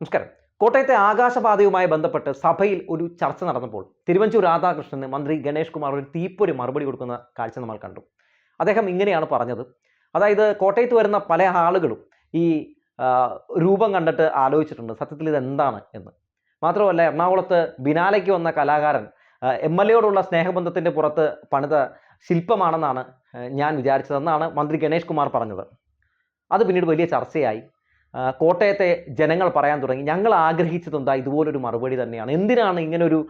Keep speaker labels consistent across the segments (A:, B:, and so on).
A: നമസ്കാരം. കോട്ടയത്തെ ആകാശപാതയുമായി ബന്ധപ്പെട്ട് സഭയിൽ ഒരു ചർച്ച നടന്നപ്പോൾ തിരുവഞ്ചൂർ രാധാകൃഷ്ണന് മന്ത്രി ഗണേഷ് കുമാർ ഒരു തീപ്പൊരു മറുപടി കൊടുക്കുന്ന കാഴ്ച നമ്മൾ കണ്ടു. അദ്ദേഹം ഇങ്ങനെയാണ് പറഞ്ഞത്. അതായത് കോട്ടയത്ത് വരുന്ന പല ആളുകളും ഈ രൂപം കണ്ടിട്ട് ആലോചിച്ചിട്ടുണ്ട് സത്യത്തിൽ ഇത് എന്താണ് എന്ന്. മാത്രമല്ല എറണാകുളത്ത് ബിനാലയ്ക്ക് വന്ന കലാകാരൻ എം എൽ എയോടുള്ള സ്നേഹബന്ധത്തിന്റെ പുറത്ത് പണിത ശില്പമാണെന്നാണ് ഞാൻ വിചാരിച്ചതെന്നാണ് മന്ത്രി ഗണേഷ് കുമാർ പറഞ്ഞത്. അത് പിന്നീട് വലിയ ചർച്ചയായി. കോട്ടയത്തെ ജനങ്ങൾ പറയാൻ തുടങ്ങി. ഞങ്ങൾ ആഗ്രഹിച്ചത് എന്താ ഇതുപോലൊരു മറുപടി തന്നെയാണ്. എന്തിനാണ് ഇങ്ങനൊരു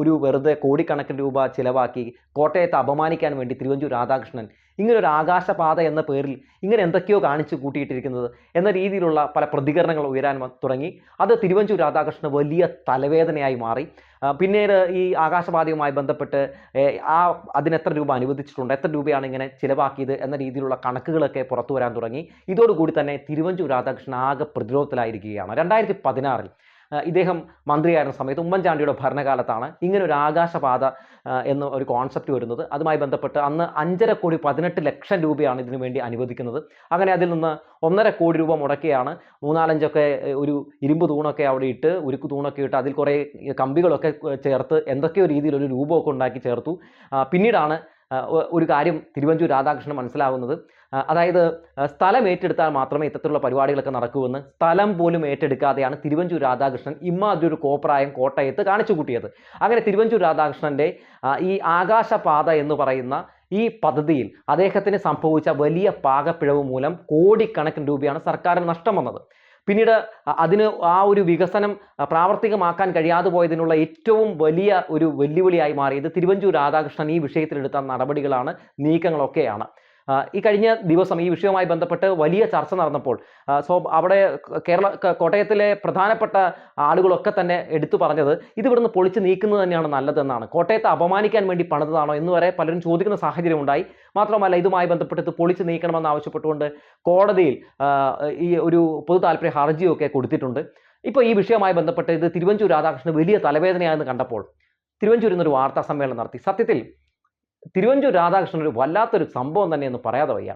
A: ഒരു വെറുതെ കോടിക്കണക്കിന് രൂപ ചിലവാക്കി കോട്ടയത്തെ അപമാനിക്കാൻ വേണ്ടി തിരുവഞ്ചൂർ രാധാകൃഷ്ണൻ ഇങ്ങനൊരു ആകാശപാത എന്ന പേരിൽ ഇങ്ങനെ എന്തൊക്കെയോ കാണിച്ചു കൂട്ടിയിട്ടിരിക്കുന്നത് എന്ന രീതിയിലുള്ള പല പ്രതികരണങ്ങൾ ഉയരാൻ തുടങ്ങി. അത് തിരുവഞ്ചൂർ രാധാകൃഷ്ണന് വലിയ തലവേദനയായി മാറി. പിന്നീട് ഈ ആകാശവാദിയുമായി ബന്ധപ്പെട്ട് ആ അതിന് എത്ര രൂപ അനുവദിച്ചിട്ടുണ്ട് എത്ര രൂപയാണ് ഇങ്ങനെ ചിലവാക്കിയത് എന്ന രീതിയിലുള്ള കണക്കുകളൊക്കെ പുറത്തു വരാൻ തുടങ്ങി. ഇതോടുകൂടി തന്നെ തിരുവഞ്ചൂർ രാധാകൃഷ്ണൻ ആകെ പ്രതിരോധത്തിലായിരിക്കുകയാണ്. രണ്ടായിരത്തി പതിനാറിൽ ഇദ്ദേഹം മന്ത്രിയായിരുന്ന സമയത്ത് ഉമ്മൻചാണ്ടിയുടെ ഭരണകാലത്താണ് ഇങ്ങനെ ഒരു ആകാശപാത എന്ന ഒരു കോൺസെപ്റ്റ് വരുന്നത്. അതുമായി ബന്ധപ്പെട്ട് അന്ന് അഞ്ചര കോടി പതിനെട്ട് ലക്ഷം രൂപയാണ് ഇതിനു വേണ്ടി അനുവദിക്കുന്നത്. അങ്ങനെ അതിൽ നിന്ന് ഒന്നര കോടി രൂപ മുടക്കിയാണ്. മൂന്നാലഞ്ചൊക്കെ ഒരു ഇരുമ്പ് തൂണൊക്കെ അവിടെ ഇട്ട് ഉരുക്ക് തൂണൊക്കെ ഇട്ട് അതിൽ കുറേ കമ്പികളൊക്കെ ചേർത്ത് എന്തൊക്കെയോ രീതിയിൽ ഒരു രൂപമൊക്കെ ഉണ്ടാക്കി ചേർത്തു. പിന്നീടാണ് ഒരു കാര്യം തിരുവഞ്ചൂർ രാധാകൃഷ്ണൻ മനസ്സിലാവുന്നത്. അതായത് സ്ഥലം ഏറ്റെടുത്താൽ മാത്രമേ ഇത്തരത്തിലുള്ള പരിപാടികളൊക്കെ നടക്കൂവെന്ന് സ്ഥലം പോലും ഏറ്റെടുക്കാതെയാണ് തിരുവഞ്ചൂർ രാധാകൃഷ്ണൻ ഇമ്മാതിരി ഒരു കോപ്രായം കോട്ടയത്ത് കാണിച്ചു കൂട്ടിയത്. അങ്ങനെ തിരുവഞ്ചൂർ രാധാകൃഷ്ണന്റെ ഈ ആകാശപാത എന്ന് പറയുന്ന ഈ പദ്ധതിയിൽ അദ്ദേഹത്തിന് സംഭവിച്ച വലിയ പാകപ്പിഴവ് മൂലം കോടിക്കണക്കിന് രൂപയാണ് സർക്കാരിന് നഷ്ടം വന്നത്. പിന്നീട് അതിന് ആ ഒരു വികസനം പ്രാവർത്തികമാക്കാൻ കഴിയാതെ പോയതിനുള്ള ഏറ്റവും വലിയ ഒരു വെല്ലുവിളിയായി മാറിയത് തിരുവഞ്ചൂർ രാധാകൃഷ്ണൻ ഈ വിഷയത്തിലെടുത്ത നടപടികളാണ് നീക്കങ്ങളൊക്കെയാണ്. ഈ കഴിഞ്ഞ ദിവസം ഈ വിഷയവുമായി ബന്ധപ്പെട്ട് വലിയ ചർച്ച നടന്നപ്പോൾ സോ അവിടെ കേരള കോട്ടയത്തിലെ പ്രധാനപ്പെട്ട ആളുകളൊക്കെ തന്നെ എടുത്തു പറഞ്ഞത് ഇത് ഇവിടുന്ന് പൊളിച്ച് നീക്കുന്നത് തന്നെയാണ് നല്ലതെന്നാണ്. കോട്ടയത്തെ അപമാനിക്കാൻ വേണ്ടി പണിതതാണോ എന്ന് വരെ പലരും ചോദിക്കുന്ന സാഹചര്യം ഉണ്ടായി. മാത്രമല്ല ഇതുമായി ബന്ധപ്പെട്ട് ഇത് പൊളിച്ച് നീക്കണമെന്ന് ആവശ്യപ്പെട്ടുകൊണ്ട് കോടതിയിൽ ഈ ഒരു പൊതു താല്പര്യ ഹർജിയൊക്കെ കൊടുത്തിട്ടുണ്ട്. ഇപ്പോൾ ഈ വിഷയവുമായി ബന്ധപ്പെട്ട് ഇത് തിരുവഞ്ചൂർ രാധാകൃഷ്ണൻ വലിയ തലവേദനയാണെന്ന് കണ്ടപ്പോൾ തിരുവഞ്ചൂരിൽ നിന്നൊരു വാർത്താ സമ്മേളനം നടത്തി. സത്യത്തിൽ തിരുവഞ്ചൂർ രാധാകൃഷ്ണൻ ഒരു വല്ലാത്തൊരു സംഭവം തന്നെ എന്ന് പറയാതെ വയ്യ.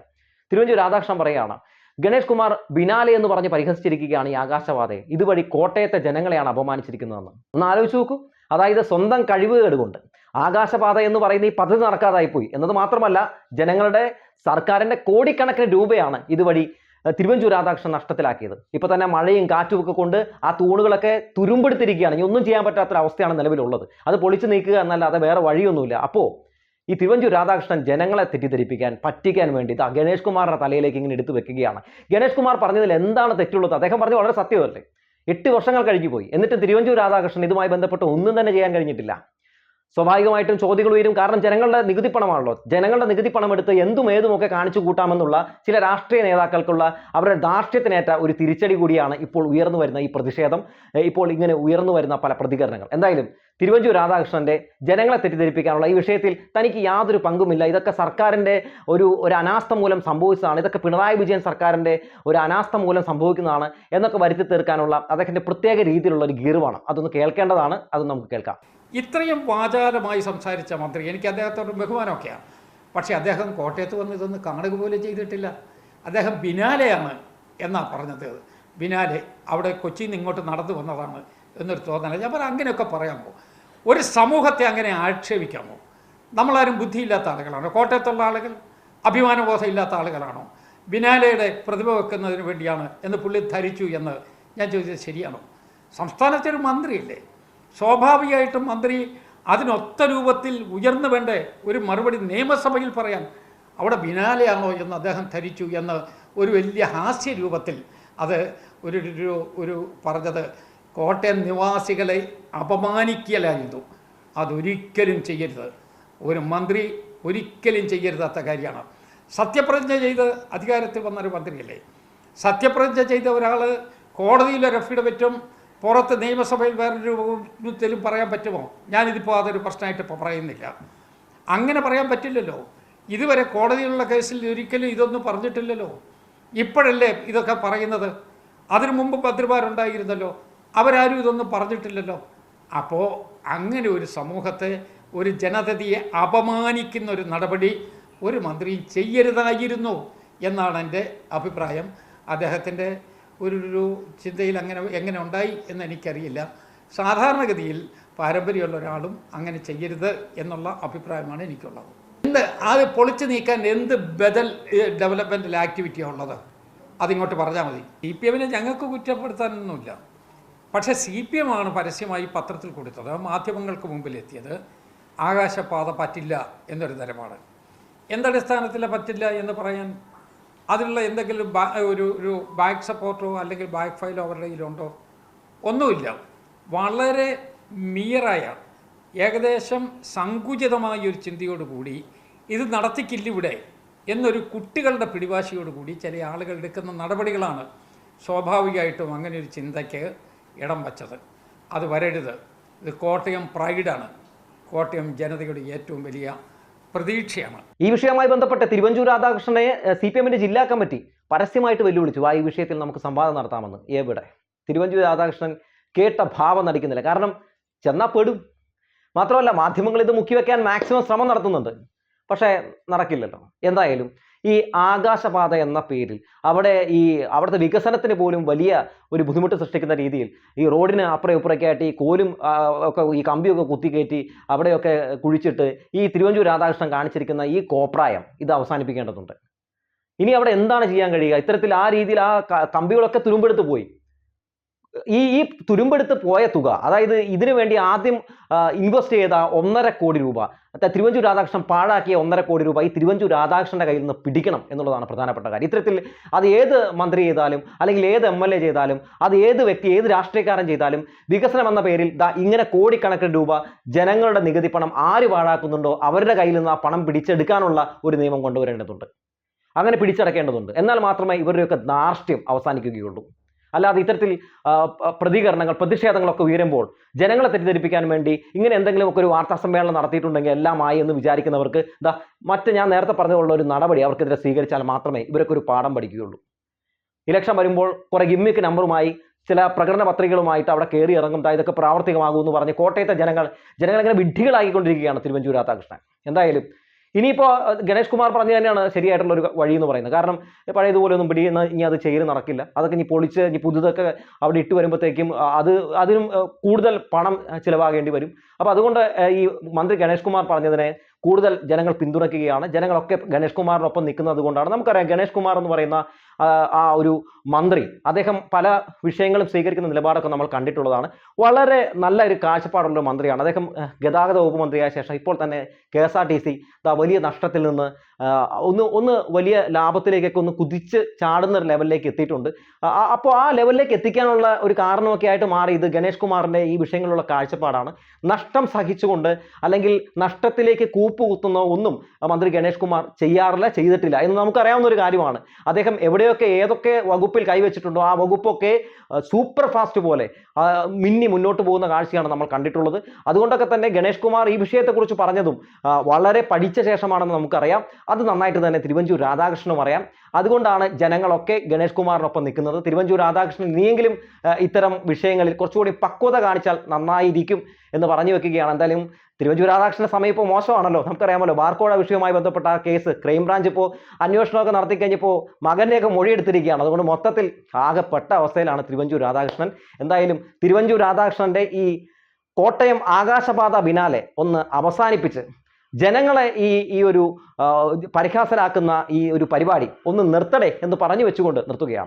A: തിരുവഞ്ചൂർ രാധാകൃഷ്ണൻ പറയുകയാണ് ഗണേഷ് കുമാർ ബിനാലെ എന്ന് പറഞ്ഞ് പരിഹസിച്ചിരിക്കുകയാണ് ഈ ആകാശവാദയെ ഇതുവഴി കോട്ടയത്തെ ജനങ്ങളെയാണ് അപമാനിച്ചിരിക്കുന്നതെന്ന്. ഒന്ന് ആലോചിച്ച് നോക്കൂ. അതായത് സ്വന്തം കഴിവുകേട് കൊണ്ട് ആകാശപാത എന്ന് പറയുന്ന ഈ പദ്ധതി നടക്കാതായി പോയി എന്നത് മാത്രമല്ല ജനങ്ങളുടെ സർക്കാരിന്റെ കോടിക്കണക്കിന് രൂപയാണ് ഇതുവഴി തിരുവഞ്ചൂർ രാധാകൃഷ്ണൻ നഷ്ടത്തിലാക്കിയത്. ഇപ്പൊ തന്നെ മഴയും കാറ്റും ഒക്കെ കൊണ്ട് ആ തൂണുകളൊക്കെ തുരുമ്പെടുത്തിരിക്കുകയാണ്. ഇനി ഒന്നും ചെയ്യാൻ പറ്റാത്തൊരവസ്ഥയാണ് നിലവിലുള്ളത്. അത് പൊളിച്ചു നീക്കുക എന്നല്ലാതെ വേറെ വഴിയൊന്നുമില്ല. അപ്പോൾ ഈ തിരുവഞ്ചൂർ രാധാകൃഷ്ണൻ ജനങ്ങളെ തെറ്റിദ്ധരിപ്പിക്കാൻ പറ്റിക്കാൻ വേണ്ടി ആ ഗണേഷ് കുമാറിന്റെ തലയിലേക്ക് ഇങ്ങനെ എടുത്തു വെക്കുകയാണ്. ഗണേഷ് കുമാർ പറഞ്ഞതിൽ എന്താണ് തെറ്റുള്ളത്? അദ്ദേഹം പറഞ്ഞത് വളരെ സത്യമല്ലേ? എട്ട് വർഷങ്ങൾ കഴിഞ്ഞു പോയി എന്നിട്ട് തിരുവഞ്ചൂർ രാധാകൃഷ്ണൻ ഇതുമായി ബന്ധപ്പെട്ട് ഒന്നും തന്നെ ചെയ്യാൻ കഴിഞ്ഞിട്ടില്ല. സ്വാഭാവികമായിട്ടും ചോദ്യങ്ങൾ ഉയരും. കാരണം ജനങ്ങളുടെ നികുതി പണമാണല്ലോ. ജനങ്ങളുടെ നികുതി പണം എടുത്ത് എന്തും ഏതുമൊക്കെ കാണിച്ചു കൂട്ടാമെന്നുള്ള ചില രാഷ്ട്രീയ നേതാക്കൾക്കുള്ള അവരുടെ ധാർഷ്ട്യത്തിനേറ്റ ഒരു തിരിച്ചടി കൂടിയാണ് ഇപ്പോൾ ഉയർന്നു വരുന്ന ഈ പ്രതിഷേധം. ഇപ്പോൾ ഇങ്ങനെ ഉയർന്നു വരുന്ന പല പ്രതികരണങ്ങൾ. എന്തായാലും തിരുവഞ്ചൂർ രാധാകൃഷ്ണന്റെ ജനങ്ങളെ തെറ്റിദ്ധരിപ്പിക്കാനുള്ള ഈ വിഷയത്തിൽ തനിക്ക് യാതൊരു പങ്കുമില്ല. ഇതൊക്കെ സർക്കാരിന്റെ ഒരു ഒരു അനാസ്ഥ മൂലം സംഭവിച്ചതാണ്. ഇതൊക്കെ പിണറായി വിജയൻ സർക്കാരിന്റെ ഒരു അനാസ്ഥ മൂലം സംഭവിക്കുന്നതാണ് എന്നൊക്കെ വരുത്തി തീർക്കാനുള്ള അദ്ദേഹത്തിന്റെ പ്രത്യേക രീതിയിലുള്ള ഒരു ഗീർവാണ്. അതൊന്ന് കേൾക്കേണ്ടതാണ്. അത് നമുക്ക് കേൾക്കാം.
B: ഇത്രയും വാചാലമായി സംസാരിച്ച മന്ത്രി എനിക്ക് അദ്ദേഹത്തോട് ബഹുമാനമൊക്കെയാണ്. പക്ഷേ അദ്ദേഹം കോട്ടയത്ത് വന്ന് ഇതൊന്നും കാണുക പോലും ചെയ്തിട്ടില്ല. അദ്ദേഹം ബിനാലെയാണ് എന്നാണ് പറഞ്ഞത്. ബിനാലെ അവിടെ കൊച്ചിയിൽ നിന്ന് ഇങ്ങോട്ട് നടന്നു വന്നതാണ് എന്നൊരു തോന്നല. ഞാൻ പറയാം അങ്ങനെയൊക്കെ പറയാൻ പറയാമോ? ഒരു സമൂഹത്തെ അങ്ങനെ ആക്ഷേപിക്കാമോ? നമ്മളാരും ബുദ്ധിയില്ലാത്ത ആളുകളാണോ? കോട്ടയത്തുള്ള ആളുകൾ അഭിമാനബോധം ഇല്ലാത്ത ആളുകളാണോ? ബിനാലയുടെ പ്രതിഭ വെക്കുന്നതിന് വേണ്ടിയാണ് എന്ന് പുള്ളി ധരിച്ചു എന്ന് ഞാൻ ചോദിച്ചത് ശരിയാണോ? സംസ്ഥാനത്തെ ഒരു മന്ത്രിയല്ലേ? സ്വാഭാവികമായിട്ടും മന്ത്രി അതിനൊത്ത രൂപത്തിൽ ഉയർന്നു വേണ്ടേ ഒരു മറുപടി നിയമസഭയിൽ പറയാൻ അവിടെ ബിനാലെയാണോ എന്ന് അദ്ദേഹം ധരിച്ചു എന്ന് ഒരു വലിയ ഹാസ്യ രൂപത്തിൽ അത് ഒരു ഒരു പറഞ്ഞത്. കോട്ടയം നിവാസികളെ അപമാനിക്കലായിരുന്നു. അതൊരിക്കലും ചെയ്യരുത്. ഒരു മന്ത്രി ഒരിക്കലും ചെയ്യരുതാത്ത കാര്യമാണ്. സത്യപ്രതിജ്ഞ ചെയ്ത് അധികാരത്തിൽ വന്നൊരു മന്ത്രിയല്ലേ? സത്യപ്രതിജ്ഞ ചെയ്ത ഒരാൾ കോടതിയിൽ പറ്റും പുറത്ത് നിയമസഭയിൽ വേറൊരു രൂപത്തിലും പറയാൻ പറ്റുമോ? ഞാനിതിപ്പോൾ അതൊരു പ്രശ്നമായിട്ട് ഇപ്പോൾ പറയുന്നില്ല. അങ്ങനെ പറയാൻ പറ്റില്ലല്ലോ. ഇതുവരെ കോടതിയിലുള്ള കേസിൽ ഒരിക്കലും ഇതൊന്നും പറഞ്ഞിട്ടില്ലല്ലോ. ഇപ്പോഴല്ലേ ഇതൊക്കെ പറയുന്നത്? അതിനു മുമ്പ് മന്ത്രിമാരുണ്ടായിരുന്നല്ലോ. അവരാരും ഇതൊന്നും പറഞ്ഞിട്ടില്ലല്ലോ. അപ്പോൾ അങ്ങനെ ഒരു സമൂഹത്തെ ഒരു ജനതയെ അപമാനിക്കുന്ന ഒരു നടപടി ഒരു മന്ത്രിയും ചെയ്യരുതായിരുന്നു എന്നാണ് എന്റെ അഭിപ്രായം. അദ്ദേഹത്തിന്റെ ഒരു ഒരു ചിന്തയിൽ അങ്ങനെ എങ്ങനെ ഉണ്ടായി എന്ന് എനിക്കറിയില്ല. സാധാരണഗതിയിൽ പാരമ്പര്യമുള്ള ഒരാളും അങ്ങനെ ചെയ്യരുത് എന്നുള്ള അഭിപ്രായമാണ് എനിക്കുള്ളത്. എന്ത് അത് പൊളിച്ചു നീക്കാൻ എന്ത് ബദൽ ഡെവലപ്മെന്റൽ ആക്ടിവിറ്റിയാണ് ഉള്ളത്? അതിങ്ങോട്ട് പറഞ്ഞാൽ മതി. സി പി എമ്മിനെ ഞങ്ങൾക്ക് കുറ്റപ്പെടുത്താനൊന്നുമില്ല. പക്ഷേ സി പി എം ആണ് പരസ്യമായി പത്രത്തിൽ കൊടുത്തത്. മാധ്യമങ്ങൾക്ക് മുമ്പിൽ എത്തിയത് ആകാശപാത പറ്റില്ല എന്നൊരു തരമാണ്. എന്തടിസ്ഥാനത്തിൽ പറ്റില്ല എന്ന് പറയാൻ അതിനുള്ള എന്തെങ്കിലും ഒരു ഒരു ബാക്ക് സപ്പോർട്ടോ അല്ലെങ്കിൽ ബാക്ക് ഫയലോ അവരുടെ കയ്യിലുണ്ടോ? ഒന്നുമില്ല. വളരെ മിയറായ ഏകദേശം സങ്കുചിതമായ ഒരു ചിന്തയോടുകൂടി ഇത് നടത്തിക്കില്ല ഇവിടെ എന്നൊരു കുട്ടികളുടെ പിടിവാശിയോടുകൂടി ചില ആളുകൾ എടുക്കുന്ന നടപടികളാണ് സ്വാഭാവികമായിട്ടും അങ്ങനെ ഒരു ചിന്തയ്ക്ക് ഇടം വച്ചത്. അത് വരരുത്. ഇത് കോട്ടയം പ്രൈഡാണ്. കോട്ടയം ജനതയുടെ ഏറ്റവും വലിയ പ്രതീക്ഷയാണ്.
A: ഈ വിഷയവുമായി ബന്ധപ്പെട്ട് തിരുവഞ്ചൂർ രാധാകൃഷ്ണനെ സി പി എമ്മിന്റെ ജില്ലാ കമ്മിറ്റി പരസ്യമായിട്ട് വെല്ലുവിളിച്ചു. ആ ഈ വിഷയത്തിൽ നമുക്ക് സംവാദം നടത്താമെന്ന് എവിടെ? തിരുവഞ്ചൂർ രാധാകൃഷ്ണൻ കേട്ട ഭാവം നടിക്കുന്നില്ല. കാരണം ചെന്നാ പെടും. മാത്രമല്ല മാധ്യമങ്ങൾ ഇത് മുക്കിവെക്കാൻ മാക്സിമം ശ്രമം നടത്തുന്നുണ്ട്. പക്ഷേ നടക്കില്ലല്ലോ. എന്തായാലും ഈ ആകാശപാത എന്ന പേരിൽ അവിടെ ഈ അവിടുത്തെ വികസനത്തിന് പോലും വലിയ ഒരു ബുദ്ധിമുട്ട് സൃഷ്ടിക്കുന്ന രീതിയിൽ ഈ റോഡിന് അപ്പുറം ഇപ്പുറമൊക്കെ ആയിട്ട് ഈ കോലും ഒക്കെ ഈ കമ്പിയൊക്കെ കുത്തിക്കയറ്റി അവിടെയൊക്കെ കുഴിച്ചിട്ട് ഈ തിരുവഞ്ചൂർ രാധാകൃഷ്ണൻ കാണിച്ചിരിക്കുന്ന ഈ കോപ്രായം ഇത് അവസാനിപ്പിക്കേണ്ടതുണ്ട്. ഇനി അവിടെ എന്താണ് ചെയ്യാൻ കഴിയുക? ഇത്തരത്തിൽ ആ രീതിയിൽ ആ കമ്പികളൊക്കെ തുരുമ്പെടുത്ത് പോയി. ഈ ഈ തുരുമ്പെടുത്ത് പോയ തുക അതായത് ഇതിനു വേണ്ടി ആദ്യം ഇൻവെസ്റ്റ് ചെയ്ത ഒന്നര കോടി രൂപ തിരുവഞ്ചൂർ രാധാകൃഷ്ണൻ പാഴാക്കിയ ഒന്നര കോടി രൂപ ഈ തിരുവഞ്ചൂർ രാധാകൃഷ്ണന്റെ കയ്യിൽ നിന്ന് പിടിക്കണം എന്നുള്ളതാണ് പ്രധാനപ്പെട്ട കാര്യം. ഇത്തരത്തിൽ അത് ഏത് മന്ത്രി ചെയ്താലും അല്ലെങ്കിൽ ഏത് എം എൽ എ ചെയ്താലും അത് ഏത് വ്യക്തി ഏത് രാഷ്ട്രീയക്കാരൻ ചെയ്താലും വികസനം എന്ന പേരിൽ ദാ ഇങ്ങനെ കോടിക്കണക്കിന് രൂപ ജനങ്ങളുടെ നികുതി പണം ആര് പാഴാക്കുന്നുണ്ടോ അവരുടെ കയ്യിൽ നിന്ന് ആ പണം പിടിച്ചെടുക്കാനുള്ള ഒരു നിയമം കൊണ്ടുവരേണ്ടതുണ്ട്. അങ്ങനെ പിടിച്ചടക്കേണ്ടതുണ്ട്. എന്നാൽ മാത്രമേ ഇവരുടെയൊക്കെ ധാർഷ്ട്യം അവസാനിക്കുകയുള്ളൂ. അല്ലാതെ ഇത്തരത്തിൽ പ്രതികരണങ്ങൾ പ്രതിഷേധങ്ങളൊക്കെ ഉയരുമ്പോൾ ജനങ്ങളെ തെറ്റിദ്ധരിപ്പിക്കാൻ വേണ്ടി ഇങ്ങനെ എന്തെങ്കിലുമൊക്കെ ഒരു വാർത്താ സമ്മേളനം നടത്തിയിട്ടുണ്ടെങ്കിൽ എല്ലാം ആയി എന്ന് വിചാരിക്കുന്നവർക്ക് എന്താ മറ്റ് ഞാൻ നേരത്തെ പറഞ്ഞുള്ള ഒരു നടപടി അവർക്കെതിരെ സ്വീകരിച്ചാൽ മാത്രമേ ഇവരൊക്കെ ഒരു പാഠം പഠിക്കുകയുള്ളൂ. ഇലക്ഷൻ വരുമ്പോൾ കുറെ ഗിമ്മിക്ക് നമ്പറുമായി ചില പ്രകടന പത്രികകളുമായിട്ട് അവിടെ കയറി ഇറങ്ങും ഇതൊക്കെ പ്രാവർത്തികമാകുമെന്ന് പറഞ്ഞ് കോട്ടയത്തെ ജനങ്ങൾ ജനങ്ങളെങ്ങനെ വിഡ്ഢികളായിക്കൊണ്ടിരിക്കുകയാണ് തിരുവഞ്ചൂർ രാധാകൃഷ്ണൻ. എന്തായാലും ഇനിയിപ്പോൾ ഗണേഷ് കുമാർ പറഞ്ഞു തന്നെയാണ് ശരിയായിട്ടുള്ള ഒരു വഴി എന്ന് പറയുന്നത്. കാരണം പഴയതുപോലെ ഒന്നും പിടി ഇനി അത് ചെയ്ത് നടക്കില്ല. അതൊക്കെ ഇനി പൊളിച്ച് ഇനി പുതുതൊക്കെ അവിടെ ഇട്ട് വരുമ്പോഴത്തേക്കും അത് അതിനും കൂടുതൽ പണം ചിലവാകേണ്ടി വരും. അപ്പോൾ അതുകൊണ്ട് ഈ മന്ത്രി ഗണേഷ് കുമാർ പറഞ്ഞതിനെ കൂടുതൽ ജനങ്ങൾ പിന്തുണയ്ക്കുകയാണ്. ജനങ്ങളൊക്കെ ഗണേഷ് കുമാറിനൊപ്പം നിൽക്കുന്നത് കൊണ്ടാണ്. നമുക്കറിയാം ഗണേഷ് കുമാർ എന്ന് പറയുന്ന ആ, ഒരു മന്ത്രി അദ്ദേഹം പല വിഷയങ്ങളും സ്വീകരിക്കുന്ന നിലപാടൊക്കെ നമ്മൾ കണ്ടിട്ടുള്ളതാണ്. വളരെ നല്ല ഒരു കാഴ്ചപ്പാടുള്ള ഒരു മന്ത്രിയാണ്. അദ്ദേഹം ഗതാഗത വകുപ്പ് മന്ത്രിയായ ശേഷം ഇപ്പോൾ തന്നെ K S R T C വലിയ നഷ്ടത്തിൽ നിന്ന് ഒന്ന് ഒന്ന് വലിയ ലാഭത്തിലേക്കൊക്കെ ഒന്ന് കുതിച്ച് ചാടുന്ന ഒരു ലെവലിലേക്ക് എത്തിയിട്ടുണ്ട്. അപ്പോൾ ആ ലെവലിലേക്ക് എത്തിക്കാനുള്ള ഒരു കാരണമൊക്കെ ആയിട്ട് മാറി ഇത് ഗണേഷ് കുമാറിന്റെ ഈ വിഷയങ്ങളിലുള്ള കാഴ്ചപ്പാടാണ്. നഷ്ടം സഹിച്ചുകൊണ്ട് അല്ലെങ്കിൽ നഷ്ടത്തിലേക്ക് കൂപ്പുകുത്തുന്ന ഒന്നും മന്ത്രി ഗണേഷ് കുമാർ ചെയ്യാറില്ല ചെയ്തിട്ടില്ല എന്ന് നമുക്കറിയാവുന്ന ഒരു കാര്യമാണ്. അദ്ദേഹം എവിടെയൊക്കെ ഏതൊക്കെ വകുപ്പിൽ കൈവച്ചിട്ടുണ്ടോ ആ വകുപ്പൊക്കെ സൂപ്പർ ഫാസ്റ്റ് പോലെ മിന്നി മുന്നോട്ട് പോകുന്ന കാഴ്ചയാണ് നമ്മൾ കണ്ടിട്ടുള്ളത്. അതുകൊണ്ടൊക്കെ തന്നെ ഗണേഷ് കുമാർ ഈ വിഷയത്തെക്കുറിച്ച് പറഞ്ഞതും വളരെ പഠിച്ച ശേഷമാണെന്ന് നമുക്കറിയാം. അത് നന്നായിട്ട് തന്നെ തിരുവഞ്ചൂർ രാധാകൃഷ്ണനും അറിയാം. അതുകൊണ്ടാണ് ജനങ്ങളൊക്കെ ഗണേഷ് കുമാറിനൊപ്പം നിൽക്കുന്നത്. തിരുവഞ്ചൂർ രാധാകൃഷ്ണൻ ഇനിയെങ്കിലും ഇത്തരം വിഷയങ്ങളിൽ കുറച്ചുകൂടി പക്വത കാണിച്ചാൽ നന്നായിരിക്കും എന്ന് പറഞ്ഞു വെക്കുകയാണ്. എന്തായാലും തിരുവഞ്ചൂർ രാധാകൃഷ്ണന്റെ സമയം ഇപ്പോൾ മോശമാണല്ലോ. നമുക്കറിയാമല്ലോ ബാർക്കോട വിഷയവുമായി ബന്ധപ്പെട്ട ആ കേസ് ക്രൈംബ്രാഞ്ച് ഇപ്പോൾ അന്വേഷണമൊക്കെ നടത്തി കഴിഞ്ഞപ്പോൾ മകനെയൊക്കെ മൊഴിയെടുത്തിരിക്കുകയാണ്. അതുകൊണ്ട് മൊത്തത്തിൽ ആകെപ്പെട്ട അവസ്ഥയിലാണ് തിരുവഞ്ചൂർ രാധാകൃഷ്ണൻ. എന്തായാലും തിരുവഞ്ചൂർ രാധാകൃഷ്ണന്റെ ഈ കോട്ടയം ആകാശപാത ബിനാലെ ഒന്ന് അവസാനിപ്പിച്ച് ജനങ്ങളെ ഈ ഈ ഒരു പരിഹാസരാക്കുന്ന ഈ ഒരു പരിപാടി ഒന്ന് നിർത്തടേ എന്ന് പറഞ്ഞു വെച്ചുകൊണ്ട് നിർത്തുകയാണ്.